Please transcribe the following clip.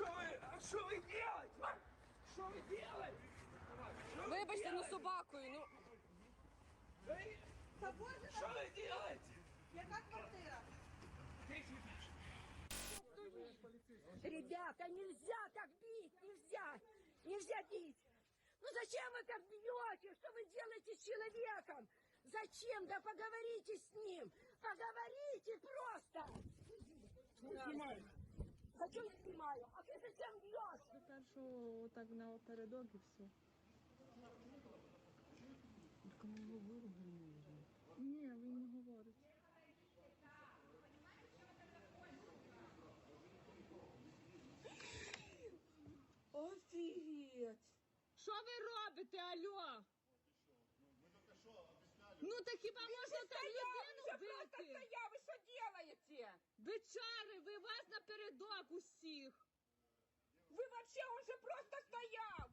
Что вы, а что вы делаете? Что вы делаете? Что вы Вибачте, ну делаете? собакою. Ну Эй, Та боже, Что вы делаете? яка квартира? Ребята, нельзя так бить, нельзя, нельзя бить. Ну зачем вы так бьете? Что вы делаете с человеком? Зачем? Да поговорите с ним. Поговорите просто. Хочу не снимаю. А ты зачем бьешь? Першого так напередок і все. Ні, він не говорить. офігеть. Що ви робите, алло? Ну так хіба можна так людину бити? стояв, ви що робите? Бичари, ви вас напередок усіх. Ви вообще, он же просто стояв.